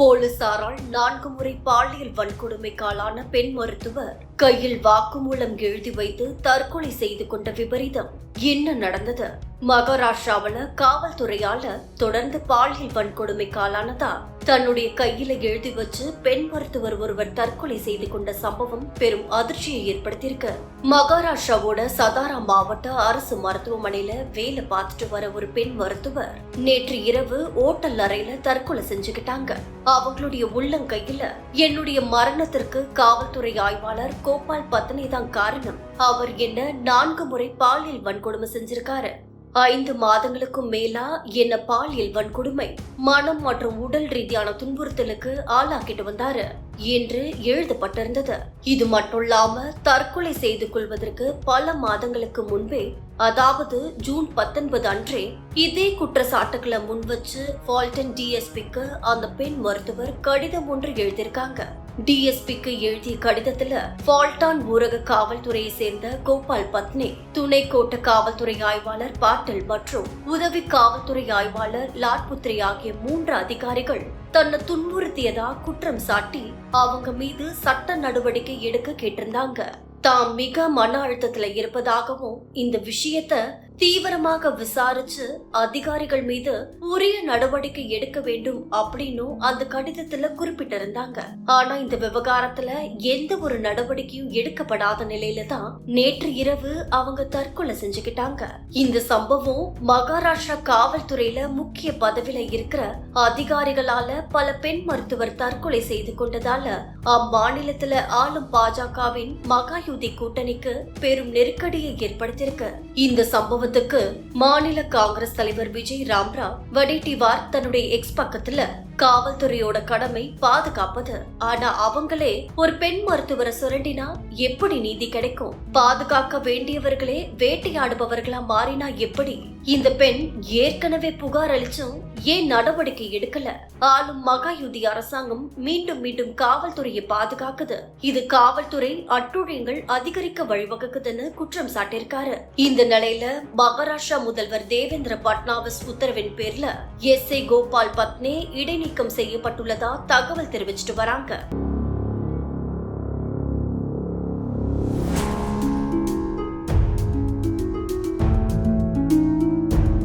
போலீசாரால் நான்கு முறை பாலியல் வன்கொடுமைக்காலான பெண் மருத்துவர் கையில் வாக்குமூலம் எழுதி வைத்து தற்கொலை செய்து கொண்ட விபரீதம் என்ன நடந்தது? மகாராஷ்டிராவில் காவல்துறையால தொடர்ந்து பாலியல் வன்கொடுமைக்காலானதா? தன்னுடைய கையில எழுதி வச்சு பெண் மருத்துவர் ஒருவர் தற்கொலை செய்து கொண்ட சம்பவம் பெரும் அதிர்ச்சியை ஏற்படுத்தியிருக்கு. மகாராஷ்டிராவோட சதாரா மாவட்ட அரசு மருத்துவமனையில வேலை பார்த்துட்டு வர ஒரு பெண் மருத்துவர் நேற்று இரவு ஓட்டல் அறையில தற்கொலை செஞ்சுக்கிட்டாங்க. அவங்களுடைய உள்ளங்கையில என்னுடைய மரணத்திற்கு காவல்துறை ஆய்வாளர் கோபால் பத்னி தான் காரணம். அவர் என்ன நான்கு முறை பாலியல் வன்கொடுமை செஞ்சிருக்காரு. ஐந்து மாதங்களுக்கும் மேலா என்ன பாலியல் வன்கொடுமை மனம் மற்றும் உடல் ரீதியான துன்புறுத்தலுக்கு ஆளாக்கிட்டு வந்தாரு. என்று எழுதப்பட்டிருந்தது. இது மட்டும் தற்கொலை செய்து கொள்வதற்கு பல மாதங்களுக்கு முன்பே அதாவது ஜூன் பத்தொன்பது அன்றே இதே குற்றச்சாட்டுகளை முன்வச்சு ஃபால்டன் டிஎஸ்பிக்கு அந்த பெண் மருத்துவர் கடிதம் ஒன்று எழுதியிருக்காங்க. டிஎஸ்பிக்கு எழுதிய கடிதத்துல ஃபால்டான் ஊரக காவல்துறையை சேர்ந்த கோபால் பத்னி துணை கோட்ட காவல்துறை ஆய்வாளர் பாட்டல் மற்றும் உதவி காவல்துறை ஆய்வாளர் லாட்புத்ரி ஆகிய மூன்று அதிகாரிகள் தன்னை துன்புறுத்தியதா குற்றம் சாட்டி அவங்க மீது சட்ட நடவடிக்கை எடுக்க கேட்டிருந்தாங்க. தாம் மிக மன அழுத்தத்துல இருப்பதாகவும் இந்த விஷயத்த தீவிரமாக விசாரிச்சு அதிகாரிகள் மீது உரிய நடவடிக்கை எடுக்க வேண்டும் அப்படின்னும் அந்த கடிதத்துல குறிப்பிட்டிருந்தாங்க. ஆனா இந்த விவகாரத்துல எந்த ஒரு நடவடிக்கையும் எடுக்கப்படாத நிலையில தான் நேற்று இரவு அவங்க தற்கொலை செஞ்சுக்கிட்டாங்க. இந்த சம்பவம் மகாராஷ்டிரா காவல்துறையில முக்கிய பதவியில இருக்கிற அதிகாரிகளால பல பெண் மருத்துவர் தற்கொலை செய்து கொண்டதால அம்மாநிலத்துல ஆளும் பாஜகவின் மகாயுதி கூட்டணிக்கு பெரும் நெருக்கடியை ஏற்படுத்தியிருக்கு. இந்த சம்பவத்துக்கு மாநில காங்கிரஸ் தலைவர் விஜய் ராம்ராவ் வடிட்டிவார் தன்னுடைய எக்ஸ் பக்கத்துல காவல்துறையோட கடமை பாதுகாப்பது. ஆனா அவங்களே ஒரு பெண் மருத்துவரை சுரண்டினா எப்படி நீதி கிடைக்கும்? பாதுகாக்க வேண்டியவர்களே வேட்டையாடுபவர்களா மாறினா எப்படி? இந்த பெண் ஏற்கனவே புகார் அளிச்சும் ஏன் நடவடிக்கை எடுக்கல? ஆளும் மகாயுதி அரசாங்கம் மீண்டும் மீண்டும் காவல்துறையை பாதுகாக்குது. இது காவல்துறை அட்டுழியங்கள் அதிகரிக்க வழிவகுக்குதுன்னு குற்றம் சாட்டியிருக்காரு. இந்த நிலையில மகாராஷ்டிரா முதல்வர் தேவேந்திர பட்னாவிஸ் உத்தரவின் பேர்ல எஸ் ஏ கோபால் பத்னே நீக்கம் செய்யப்பட்டுள்ளதா தகவல் தெரிவிச்சிட்டு வராங்க.